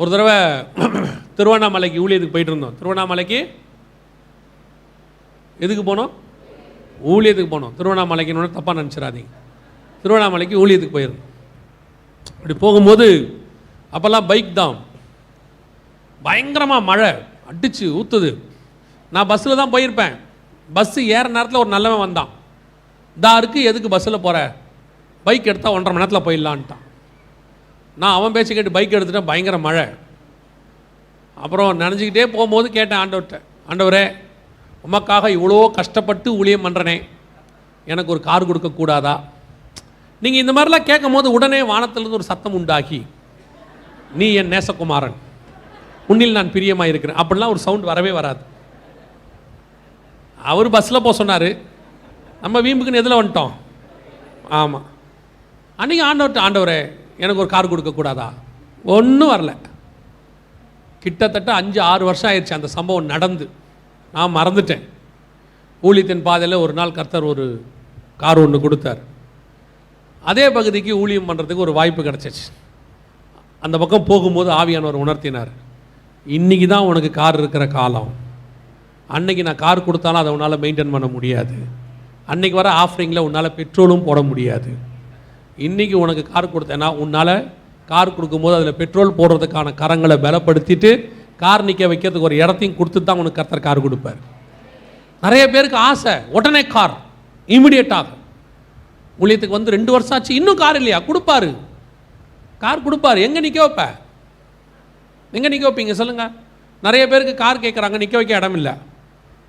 ஒரு தடவை திருவண்ணாமலைக்கு ஊழியத்துக்கு போயிட்டு இருந்தோம். திருவண்ணாமலைக்கு எதுக்கு போனோம்? ஊழியத்துக்கு போனோம். திருவண்ணாமலைக்குன்னு தப்பாக நினச்சிடாதீங்க. திருவண்ணாமலைக்கு ஊழியத்துக்கு போயிருந்தோம். அப்படி போகும்போது அப்போல்லாம் பைக் தான். பயங்கரமாக மழை அடிச்சு ஊற்றுது நான் பஸ்ஸில் தான் போயிருப்பேன். பஸ்ஸு ஏற நேரத்தில் ஒரு நல்லவன் வந்தான். இதாக இருக்குது எதுக்கு பஸ்ஸில் போகிற பைக் எடுத்தால் ஒன்றரை மணி நேரத்தில் போயிடலான்ட்டான். நான் அவன் பேச்சு கேட்டு பைக் எடுத்துட்டேன் பயங்கர மழை. அப்புறம் நினச்சிக்கிட்டே போகும்போது கேட்டேன் ஆண்டவர்கிட்ட ஆண்டவரே உமக்காக இவ்வளோ கஷ்டப்பட்டு ஊழியம் பண்ணுறனே எனக்கு ஒரு கார் கொடுக்கக்கூடாதா நீங்கள் இந்த மாதிரிலாம் கேட்கும் போது உடனே வானத்திலிருந்து ஒரு சத்தம் உண்டாகி நீ என் நேசகுமாரன். உன்னில் நான் பிரியமாக இருக்கிறேன். அப்படிலாம் ஒரு சவுண்ட் வரவே வராது. அவர் பஸ்ஸில் போக சொன்னார் நம்ம வீம்புக்குன்னு எதில் வந்துட்டோம்? ஆமாம் அன்றைக்கி ஆண்டவர்கிட்ட ஆண்டவரே எனக்கு ஒரு கார் கொடுக்கக்கூடாதா? ஒன்றும் வரல. கிட்டத்தட்ட அஞ்சு ஆறு வருஷம் ஆயிடுச்சு அந்த சம்பவம் நடந்து. நான் மறந்துட்டேன். ஊழியத்தின் பாதையில் ஒரு நாள் கர்த்தர் ஒரு கார் ஒன்று கொடுத்தார். அதே பகுதிக்கு ஊழியம் பண்ணுறதுக்கு ஒரு வாய்ப்பு கிடச்சிச்சு. அந்த பக்கம் போகும்போது ஆவியானவர் உணர்த்தினார். இன்றைக்கி தான் உனக்கு கார் இருக்கிற காலம். அன்னைக்கு நான் கார் கொடுத்தாலும் அதை உன்னால் மெயின்டைன் பண்ண முடியாது. அன்னைக்கு வர ஆஃபரிங்கில் உன்னால் பெட்ரோலும் போட முடியாது. இன்றைக்கி உனக்கு கார் கொடுத்தேன்னா உன்னால் கார் கொடுக்கும்போது அதில் பெட்ரோல் போடுறதுக்கான கரங்களை பலப்படுத்திட்டு கார் நிற்க வைக்கிறதுக்கு ஒரு இடத்தையும் கொடுத்து தான் உனக்கு கர்த்தர் கார் கொடுப்பார். நிறைய பேருக்கு ஆசை உடனே கார் இமிடியட்டாக ஊழியத்துக்கு வந்து ரெண்டு வருஷம் ஆச்சு இன்னும் கார் இல்லையா? கொடுப்பாரு. கார் கொடுப்பாரு. எங்கே நிற்க வைப்ப? எங்கே நிற்க வைப்பீங்க சொல்லுங்கள் நிறைய பேருக்கு கார் கேட்குறாங்க நிற்க வைக்க இடம் இல்லை.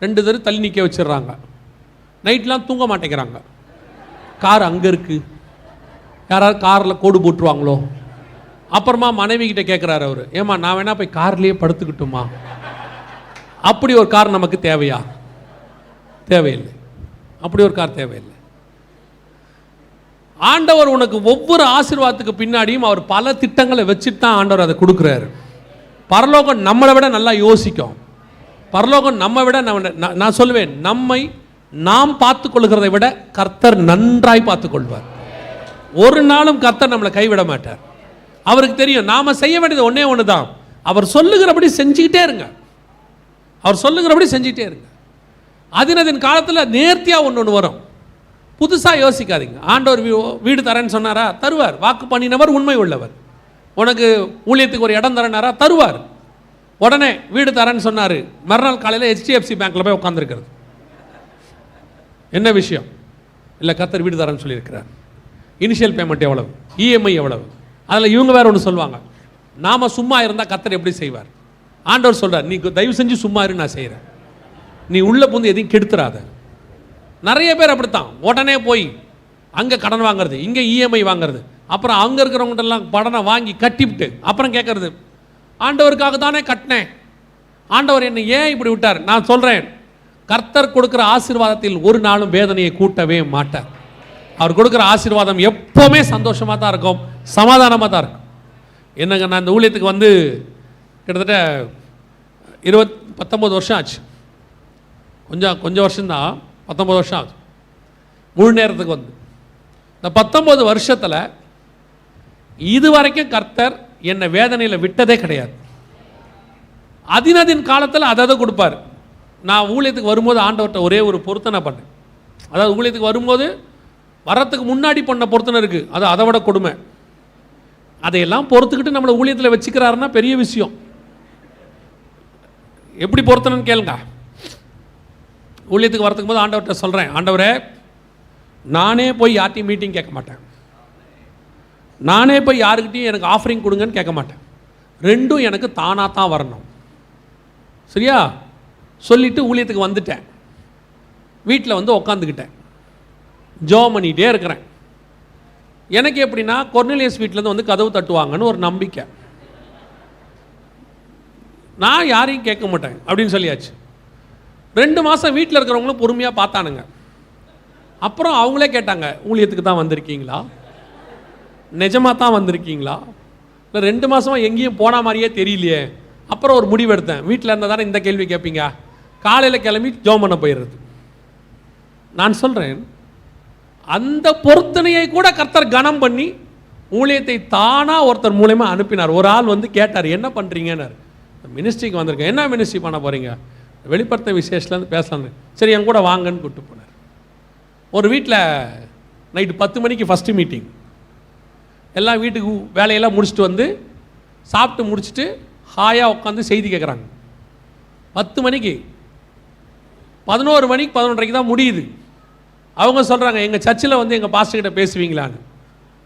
ரெண்டு தெரு தள்ளி நிற்க வச்சிடுறாங்க. நைட்லாம் தூங்க மாட்டேங்கிறாங்க. கார் அங்கே இருக்குது யாராவது காரில் கோடு போட்டுருவாங்களோ? அப்புறமா மனைவி கிட்ட கேட்குறாரு அவர். ஏமா நான் வேணா போய் கார்லேயே படுத்துக்கிட்டுமா அப்படி ஒரு கார் நமக்கு தேவையா? தேவையில்லை. அப்படி ஒரு கார் தேவையில்லை. ஆண்டவர் உனக்கு ஒவ்வொரு ஆசீர்வாதத்துக்கு பின்னாடியும் அவர் பல திட்டங்களை வச்சுட்டு தான் ஆண்டவர் அதை கொடுக்குறாரு. பரலோகம் நம்மளை விட நல்லா யோசிக்கும். பரலோகம் நம்ம விட நான் நான் சொல்லுவேன் நம்மை நாம் பார்த்து கொள்கிறதை விட கர்த்தர் நன்றாய் பார்த்து கொள்வார் ஒரு நாளும் கர்த்தர் நம்மளை கைவிட மாட்டார். அவருக்கு தெரியும் நாம செய்ய வேண்டியது ஒன்றே ஒன்று தான் அவர் சொல்லுகிறபடி செஞ்சுக்கிட்டே இருங்க. அவர் சொல்லுகிறபடி செஞ்சுக்கிட்டே இருங்க. அதினதின் காலத்தில் நேர்த்தியாக ஒன்று ஒன்று வரும். புதுசாக யோசிக்காதீங்க. ஆண்டவர் வீடு தரேன்னு சொன்னாரா? தருவார். வாக்கு பண்ணினவர் உண்மை உள்ளவர். உனக்கு ஊழியத்துக்கு ஒரு இடம் தரேனாரா? தருவார். உடனே வீடு தரேன்னு சொன்னார். மறுநாள் காலையில் ஹெச்டிஎஃப்சி பேங்க்கில் போய் உட்காந்துருக்கிறது என்ன விஷயம்? இல்லை கத்தர் வீடு தரேன்னு சொல்லியிருக்கிறார். Initial payment EMI? இஎம்ஐ எவ்வளவு? அதில் இவங்க வேறு ஒன்று சொல்லுவாங்க. நாம் சும்மா இருந்தால் கத்தர் எப்படி செய்வார்? ஆண்டவர் சொல்கிறார் நீ தயவு செஞ்சு சும்மா இரு நான் செய்கிறேன் நீ உள்ளே புந்து எதையும் கெடுத்துறாத. நிறைய பேர் அப்படித்தான். உடனே போய் அங்கே கடன் வாங்குறது இங்கே இஎம்ஐ வாங்குறது. அப்புறம் அங்கே இருக்கிறவங்ககிட்ட படனை வாங்கி கட்டிவிட்டு அப்புறம் கேட்குறது ஆண்டவருக்காக தானே கட்டினேன். ஆண்டவர் என்னை ஏன் இப்படி விட்டார்? நான் சொல்கிறேன் கர்த்தர் கொடுக்குற ஆசீர்வாதத்தில் ஒரு நாளும் வேதனையை கூட்டவே மாட்டார். அவர் கொடுக்குற ஆசீர்வாதம் எப்போவுமே சந்தோஷமாக தான் இருக்கும் சமாதானமாக தான் இருக்கும். என்னங்க நான் இந்த ஊழியத்துக்கு வந்து கிட்டத்தட்ட இருபத் பத்தொம்பது வருஷம் ஆச்சு. கொஞ்சம் கொஞ்சம் வருஷம்தான் பத்தொம்பது வருஷம் ஆகுது. முழு நேரத்துக்கு வந்து. இந்த பத்தொம்பது வருஷத்தில் இது வரைக்கும் கர்த்தர் என்னை வேதனையில் விட்டதே கிடையாது. அதினதின் காலத்தில் அதை அதை கொடுப்பார். நான் ஊழியத்துக்கு வரும்போது ஆண்டவர்கிட்ட ஒரே ஒரு பொருத்தனை பண்ணேன். அதாவது ஊழியத்துக்கு வரும்போது வரத்துக்கு முன்னாடி பண்ண பொருத்தனை இருக்குது அது அதை விட கொடுமை. அதையெல்லாம் பொறுத்துக்கிட்டு நம்மளை ஊழியத்தில் வச்சுக்கிறாருன்னா பெரிய விஷயம். எப்படி பொருத்தனைன்னு கேளுங்க. ஊழியத்துக்கு வரத்துக்கு போது ஆண்டவர்கிட்ட சொல்கிறேன் ஆண்டவரே நானே போய் யார்ட்டையும் மீட்டிங் கேட்க மாட்டேன். நானே போய் யாருக்கிட்டையும் எனக்கு ஆஃபரிங் கொடுங்கன்னு கேட்க மாட்டேன். ரெண்டும் எனக்கு தானாக தான் வரணும். சரியா? சொல்லிவிட்டு ஊழியத்துக்கு வந்துட்டேன். வீட்டில் வந்து உக்காந்துக்கிட்டேன். ஜோம் பண்ணிகிட்டே இருக்கிறேன். எனக்கு எப்படின்னா கொர்னிலியஸ் வீட்டிலேருந்து வந்து கதவு தட்டுவாங்கன்னு ஒரு நம்பிக்கை. நான் யாரையும் கேட்க மாட்டேன் அப்படின்னு சொல்லியாச்சு. ரெண்டு மாதம் வீட்டில் இருக்கிறவங்களும் பொறுமையாக பார்த்தானுங்க. அப்புறம் அவங்களே கேட்டாங்க ஊழியத்துக்கு தான் வந்திருக்கீங்களா? நிஜமாக தான் வந்திருக்கீங்களா? இல்லை ரெண்டு மாதமா எங்கேயும் போன மாதிரியே தெரியலையே. அப்புறம் ஒரு முடிவு எடுத்தேன் வீட்டில் இருந்தால் தானே இந்த கேள்வி கேட்பீங்க காலையில் கிளம்பி ஜோம் பண்ண போயிடுறது. நான் சொல்கிறேன் அந்த பொருத்தனையை கூட கர்த்தர் கனம் பண்ணி ஊழியத்தை தானாக ஒருத்தர் மூலயமா அனுப்பினார். ஒரு ஆள் வந்து கேட்டார் என்ன பண்ணுறீங்கன்னு மினிஸ்ட்ரிக்கு வந்திருக்கேன். என்ன மினிஸ்ட்ரி பண்ண போகிறீங்க வெளிப்படுத்த விசேஷத்துலேருந்து பேசலான்னு சரி என் கூட வாங்கன்னு கூப்பிட்டு போனார். ஒரு வீட்டில் நைட்டு பத்து மணிக்கு ஃபஸ்ட்டு மீட்டிங் எல்லாம் வீட்டுக்கு வேலையெல்லாம் முடிச்சுட்டு வந்து சாப்பிட்டு முடிச்சுட்டு ஹாயாக உட்காந்து செய்தி கேட்குறாங்க பத்து மணிக்கு. பதினோரு மணிக்கு பதினொன்றரைக்கு தான் முடியுது. அவங்க சொல்கிறாங்க எங்கள் சர்ச்சில் வந்து எங்கள் பாஸ்டர்கிட்ட பேசுவீங்களான்னு.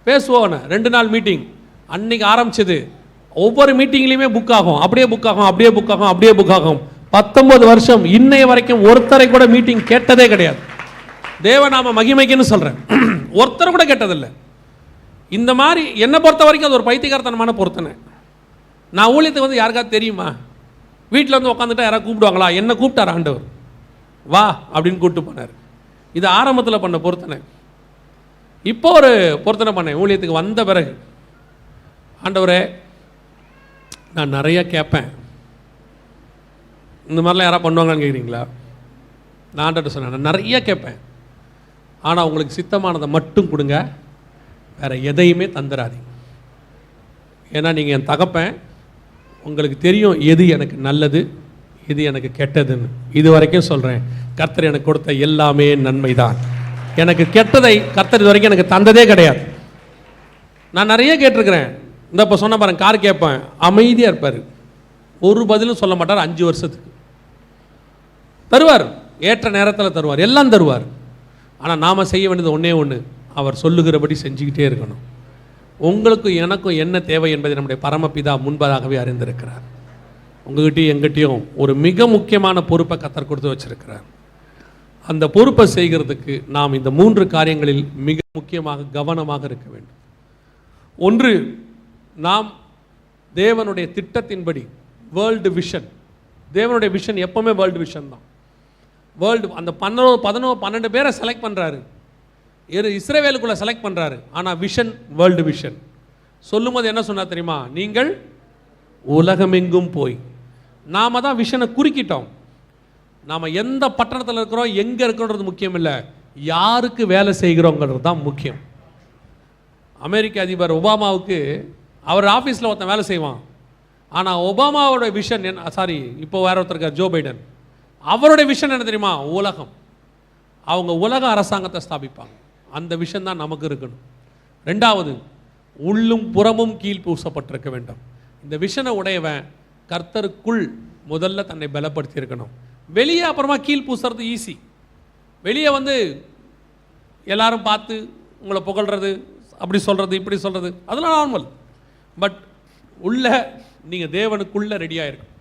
பேசுவோன்னு ரெண்டு நாள் மீட்டிங் அன்னைக்கு ஆரம்பிச்சது. ஒவ்வொரு மீட்டிங்லேயுமே புக் ஆகும். அப்படியே புக் ஆகும் அப்படியே புக் ஆகும் அப்படியே புக் ஆகும். பத்தொன்பது வருஷம் இன்னைய வரைக்கும் ஒருத்தரை கூட மீட்டிங் கேட்டதே கிடையாது. தேவநாம மகிமைக்குன்னு சொல்கிறேன் ஒருத்தர் கூட கேட்டதில்லை. இந்த மாதிரி என்னை பொறுத்த வரைக்கும் அது ஒரு பைத்தியகாரத்தனமான பொருத்தனை. நான் ஊழியத்துக்கு வந்து யாருக்காவது தெரியுமா? வீட்டில் வந்து உட்காந்துட்டா யாராவது கூப்பிடுவாங்களா? என்ன கூப்பிட்டார் ஆண்டவர். வா அப்படின்னு கூப்பிட்டு போனார். இது ஆரம்பத்தில் பண்ண பொருத்தனை. இப்போ ஒரு பொருத்தனை பண்ணேன். ஊழியத்துக்கு வந்த பிறகு. ஆண்டவரே நான் நிறைய கேட்பேன். இந்த மாதிரிலாம் யாராவது பண்ணுவாங்கன்னு கேட்குறீங்களா? நான் ஆண்டர்கிட்ட சொன்னேன். நான் நிறைய கேட்பேன். ஆனால் உங்களுக்கு சித்தமானதை மட்டும் கொடுங்க. வேறு எதையுமே தந்துடாதீங்க. ஏன்னா நீங்கள் என் தகப்பேன். உங்களுக்கு தெரியும் எது எனக்கு நல்லது எது எனக்கு கெட்டதுன்னு. இது வரைக்கும் சொல்கிறேன் கர்த்தர் எனக்கு கொடுத்த எல்லாமே நன்மை தான் எனக்கு கெட்டதை கர்த்தர் இது வரைக்கும் எனக்கு தந்ததே கிடையாது. நான் நிறைய கேட்டிருக்கிறேன். இந்த இப்போ சொன்ன பாருங்க கார் கேட்பேன். அமைதியாக இருப்பார். ஒரு பதிலும் சொல்ல மாட்டார் அஞ்சு வருஷத்துக்கு. தருவார். ஏற்ற நேரத்தில் தருவார். எல்லாம் தருவார். ஆனால் நாம் செய்ய வேண்டியது ஒன்றே ஒன்று அவர் சொல்லுகிறபடி செஞ்சுக்கிட்டே இருக்கணும். உங்களுக்கும் எனக்கும் என்ன தேவை என்பதை நம்முடைய பரமபிதா முன்பதாகவே அறிந்திருக்கிறார். உங்ககிட்டயும் எங்கிட்டையும் ஒரு மிக முக்கியமான பொறுப்பை கத்தர் கொடுத்து வச்சுருக்கிறார். அந்த பொறுப்பை செய்கிறதுக்கு நாம் இந்த மூன்று காரியங்களில் மிக முக்கியமாக கவனமாக இருக்க வேண்டும். ஒன்று நாம் தேவனுடைய திட்டத்தின்படி வேர்ல்டு விஷன் தேவனுடைய விஷன் எப்பவுமே வேர்ல்டு விஷன் தான். வேர்ல்டு அந்த பன்னெண்டு பதினோ பன்னெண்டு பேரை செலக்ட் பண்ணுறாரு இரு இஸ்ரேவேலுக்குள்ளே செலக்ட் பண்ணுறாரு ஆனால் விஷன் வேர்ல்டு விஷன் சொல்லும்போது என்ன சொன்னார் தெரியுமா? நீங்கள் உலகமெங்கும் போய். நாம தான் விஷனை குறுக்கிட்டோம். நாம் எந்த பட்டணத்தில் இருக்கிறோம் எங்கே இருக்கிறோன்றது முக்கியம் இல்லை யாருக்கு வேலை செய்கிறோங்கிறது தான் முக்கியம். அமெரிக்க அதிபர் ஒபாமாவுக்கு அவர் ஆஃபீஸில் ஒருத்தன் வேலை செய்வான். ஆனால் ஒபாமாவோட விஷன் என்ன சாரி இப்போ வேற ஒருத்தர் இருக்கார் ஜோ பைடன். அவருடைய விஷன் என்ன தெரியுமா? உலகம். அவங்க உலக அரசாங்கத்தை ஸ்தாபிப்பாங்க. அந்த விஷன் தான் நமக்கு இருக்கணும். ரெண்டாவது உள்ளும் புறமும் கீழ் பூசப்பட்டிருக்க வேண்டும். இந்த விஷனை உடையவன் கர்த்தருக்குள் முதல்ல தன்னை பலப்படுத்தி இருக்கணும் வெளியே அப்புறமா கீழ் பூசுறது ஈஸி வெளியே வந்து எல்லாரும் பார்த்து உங்களை புகழ்றது அப்படி சொல்கிறது இப்படி சொல்கிறது அதெல்லாம் நார்மல் பட் உள்ள நீங்கள் தேவனுக்குள்ளே ரெடியாக இருக்கும்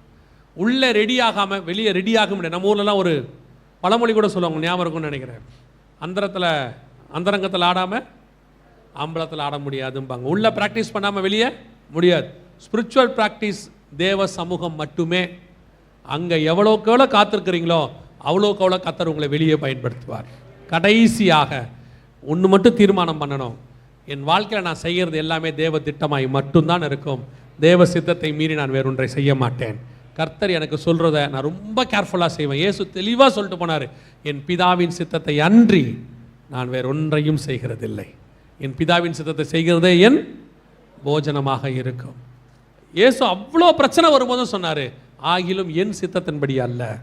உள்ளே ரெடி ஆகாமல் வெளியே ரெடி ஆக முடியாது நம்ம ஊர்லலாம் ஒரு பழமொழி கூட சொல்லுவாங்க ஞாபகம் இருக்கும்னு நினைக்கிறேன். அந்தரத்தில் அந்தரங்கத்தில் ஆடாமல் அம்பலத்தில் ஆட முடியாதும்பாங்க. உள்ளே ப்ராக்டிஸ் பண்ணாமல் வெளியே முடியாது. ஸ்பிரிச்சுவல் ப்ராக்டிஸ் தேவ சமூகம் மட்டுமே அங்கே எவ்வளோக்கு எவ்வளோ காத்திருக்கிறீங்களோ அவ்வளோக்கு எவ்வளோ கத்தர் உங்களை வெளியே பயன்படுத்துவார். கடைசியாக ஒன்று மட்டும் தீர்மானம் பண்ணணும். என் வாழ்க்கையில் நான் செய்கிறது எல்லாமே தேவ திட்டமாய் மட்டும்தான் இருக்கும். தேவ சித்தத்தை மீறி நான் வேறொன்றை செய்ய மாட்டேன். கர்த்தர் எனக்கு சொல்கிறத நான் ரொம்ப கேர்ஃபுல்லாக செய்வேன். ஏசு தெளிவாக சொல்லிட்டு போனார். என் பிதாவின் சித்தத்தை அன்றி நான் வேறொன்றையும் செய்கிறதில்லை. என் பிதாவின் சித்தத்தை செய்கிறதே என் போஜனமாக இருக்கும். ஏசு அவ்வளோ பிரச்சனை வரும்போதும் சொன்னார் ஆகிலும் என் சித்தத்தின்படி அல்ல.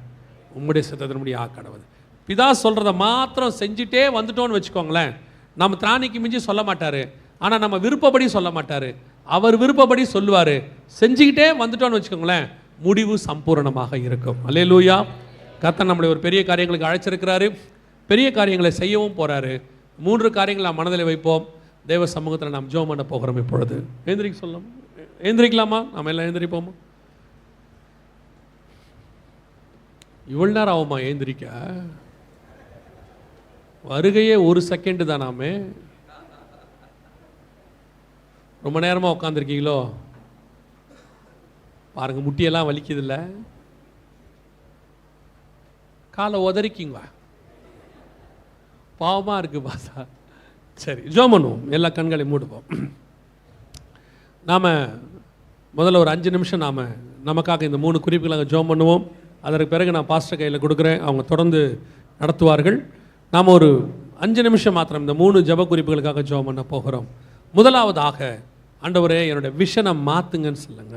உம்முடைய சித்தத்தின்படி ஆக்கடவது பிதா சொல்கிறத மாத்திரம் செஞ்சுட்டே வந்துட்டோன்னு வச்சுக்கோங்களேன். நம்ம திராணிக்கு மிஞ்சி சொல்ல மாட்டார். ஆனால் நம்ம விருப்பப்படி சொல்ல மாட்டார். அவர் விருப்பப்படி சொல்லுவார். செஞ்சுக்கிட்டே வந்துட்டோன்னு வச்சுக்கோங்களேன் முடிவு சம்பூரணமாக இருக்கும். அல்லேலூயா. கத்தன் நம்மளை ஒரு பெரிய காரியங்களுக்கு அழைச்சிருக்கிறாரு. பெரிய காரியங்களை செய்யவும் போகிறாரு மூன்று காரியங்களை நாம் மனதில் வைப்போம். தேவ சமூகத்தில் நாம் ஜோம் பண்ண போகிறோம் இப்பொழுது. எழுந்திரிக்க சொல்லலாம் எழுந்திரிக்கலாமா நம்ம எல்லாம் எழுந்திரிப்போமா இவ்வளோ நேரம் ஆகுமா ஏந்திரிக்க? வருகையே ஒரு செகண்டு தானாமே. ரொம்ப நேரமாக உட்காந்துருக்கீங்களோ பாருங்க முட்டியெல்லாம் வலிக்குதுல்ல. காலை உதறிக்கிங்க. பாவமாக இருக்குது பாசா. சரி ஜோம் பண்ணுவோம். எல்லா கண்களையும் மூடுவோம். நாம் முதல்ல ஒரு அஞ்சு நிமிஷம் நாம் நமக்காக இந்த மூணு குறிப்புகளாக ஜோம் பண்ணுவோம். அதற்கு பிறகு நான் பாஸ்டர் கையில் கொடுக்குறேன். அவங்க தொடர்ந்து நடத்துவார்கள். நாம் ஒரு அஞ்சு நிமிஷம் மாத்திரம் இந்த மூணு ஜப குறிப்புகளுக்காக ஜோம் பண்ண போகிறோம். முதலாவதாக ஆண்டவரே என்னோடய விஷனை மாற்றுங்கன்னு சொல்லுங்க.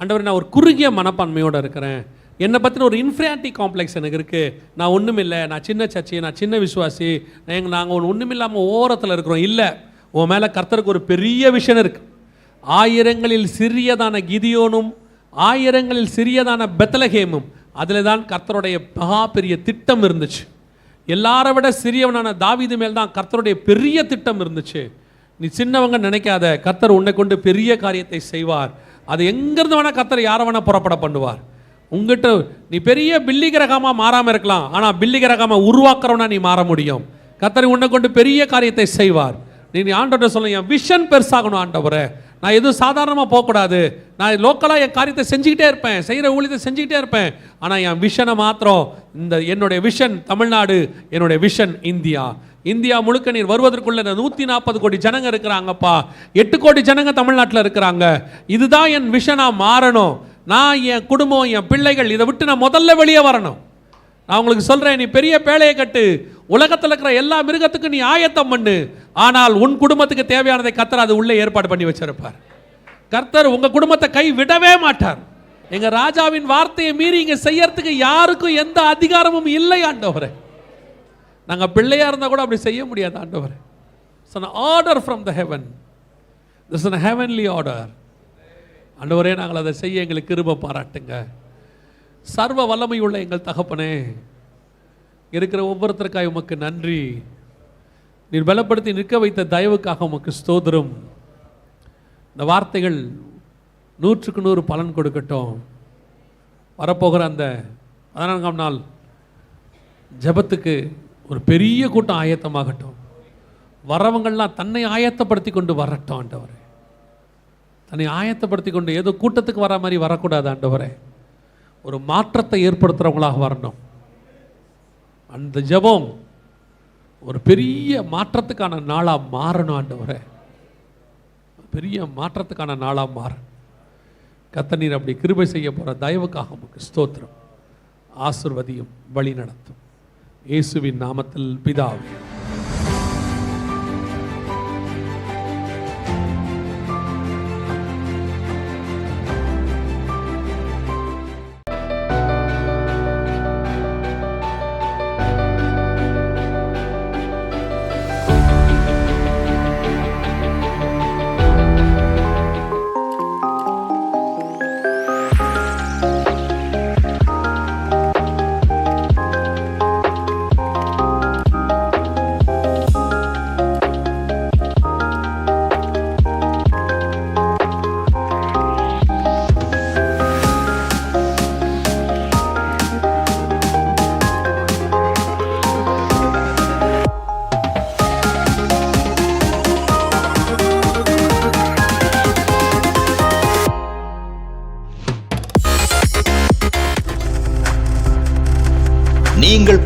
ஆண்டவரே நான் ஒரு குறுகிய மனப்பான்மையோடு இருக்கிறேன். என்னை பற்றின ஒரு இன்ஃபிரியாரிட்டி காம்ப்ளெக்ஸ் எனக்கு இருக்குது நான் ஒன்றுமில்லை நான் சின்ன சச்சி நான் சின்ன விசுவாசி. எங்கள் நாங்கள் ஒன்று ஒன்றுமில்லாமல் ஓரத்தில் இருக்கிறோம். இல்லை உன் மேலே கர்த்தருக்கு ஒரு பெரிய விஷன் இருக்குது ஆயிரங்களில் சிறியதான கிதியோனும் ஆயிரங்களில் சிறியதான பெத்தலகேமும் அதில் தான் கர்த்தருடைய மகா பெரிய திட்டம் இருந்துச்சு. எல்லாரை விட சிறியவனான தாவிது மேல் தான் கர்த்தருடைய பெரிய திட்டம் இருந்துச்சு. நீ சின்னவங்க நினைக்காத கர்த்தர் உன்னை கொண்டு பெரிய காரியத்தை செய்வார். அது எங்கேருந்து வேணால் கர்த்தர் யாரை வேணால் புறப்பட பண்ணுவார். உங்ககிட்ட நீ பெரிய பில்லி கிரகமாக மாறாமல் இருக்கலாம் ஆனால் பில்லி கிரகமாக உருவாக்குறவனா நீ மாற முடியும். கர்த்தர் உன்னை கொண்டு பெரிய காரியத்தை செய்வார். நீ நீ ஆண்டவர்கிட்ட சொல்ல என் விஷன் பெருசாகணும் ஆண்டவரை. நான் எதுவும் சாதாரணமாக போகக்கூடாது. நான் லோக்கலாக என் காரியத்தை செஞ்சுக்கிட்டே இருப்பேன். செய்கிற ஊழியத்தை செஞ்சுக்கிட்டே இருப்பேன். ஆனால் என் விஷனை மாத்திரம் இந்த என்னுடைய விஷன் தமிழ்நாடு என்னுடைய விஷன் இந்தியா. இந்தியா முழுக்க நீர் வருவதற்குள்ள இந்த நூற்றி நாற்பது கோடி ஜனங்க இருக்கிறாங்கப்பா. எட்டு கோடி ஜனங்க தமிழ்நாட்டில் இருக்கிறாங்க. இதுதான் என் விஷனாக மாறணும். நான் என் குடும்பம் என் பிள்ளைகள் இதை விட்டு நான் முதல்ல வெளியே வரணும். நான் உங்களுக்கு சொல்கிறேன் நீ பெரிய பேழையை கட்டு. உலகத்தில் இருக்கிற எல்லா மிருகத்துக்கும் நீ ஆயத்தம் பண்ணு. ஆனால் உன் குடும்பத்துக்கு தேவையானதை கர்த்தர் அது உள்ளே ஏற்பாடு பண்ணி வச்சிருப்பார். கர்த்தர் உங்கள் குடும்பத்தை கை விடவே மாட்டார். எங்கள் ராஜாவின் வார்த்தையை மீறி இங்கே செய்யறதுக்கு யாருக்கும் எந்த அதிகாரமும் இல்லை ஆண்டவரே. நாங்கள் பிள்ளையாக இருந்தால் கூட அப்படி செய்ய முடியாது ஆண்டவரே. It's order from the heaven this an heavenly order ஆண்டவரே நாங்கள் அதை செய்ய எங்களுக்கு கிருப பாராட்டுங்க. சர்வ வல்லமையுள்ள எங்கள் தகப்பனே. இருக்கிற ஒவ்வொருத்தருக்காய் உமக்கு நன்றி. நீர் பலப்படுத்தி நிற்க வைத்த தயவுக்காக உமக்கு ஸ்தோதிரம் இந்த வார்த்தைகள் நூற்றுக்கு நூறு பலன் கொடுக்கட்டும். வரப்போகிற அந்த பதினான்காம் நாள் ஜெபத்துக்கு ஒரு பெரிய கூட்டம் ஆயத்தமாகட்டும். வரவங்கள்லாம் தன்னை ஆயத்தப்படுத்தி கொண்டு வரட்டும் ஆண்டவர். தன்னை ஆயத்தப்படுத்தி கொண்டு ஏதோ கூட்டத்துக்கு வர மாதிரி வரக்கூடாது ஆண்டவரே. ஒரு மாற்றத்தை ஏற்படுத்துகிறவங்களாக வரணும். அந்த ஜெபம் ஒரு பெரிய மாற்றத்துக்கான நாளாக மாறணும் ஆண்டவரை. பெரிய மாற்றத்துக்கான நாளாக மாறும் கத்தநீர் அப்படி கிருபை செய்ய போகிற தயவுக்காக நமக்கு ஸ்தோத்திரம். ஆசிர்வதியும் வழி நடத்தும். இயேசுவின் நாமத்தில் பிதாவே.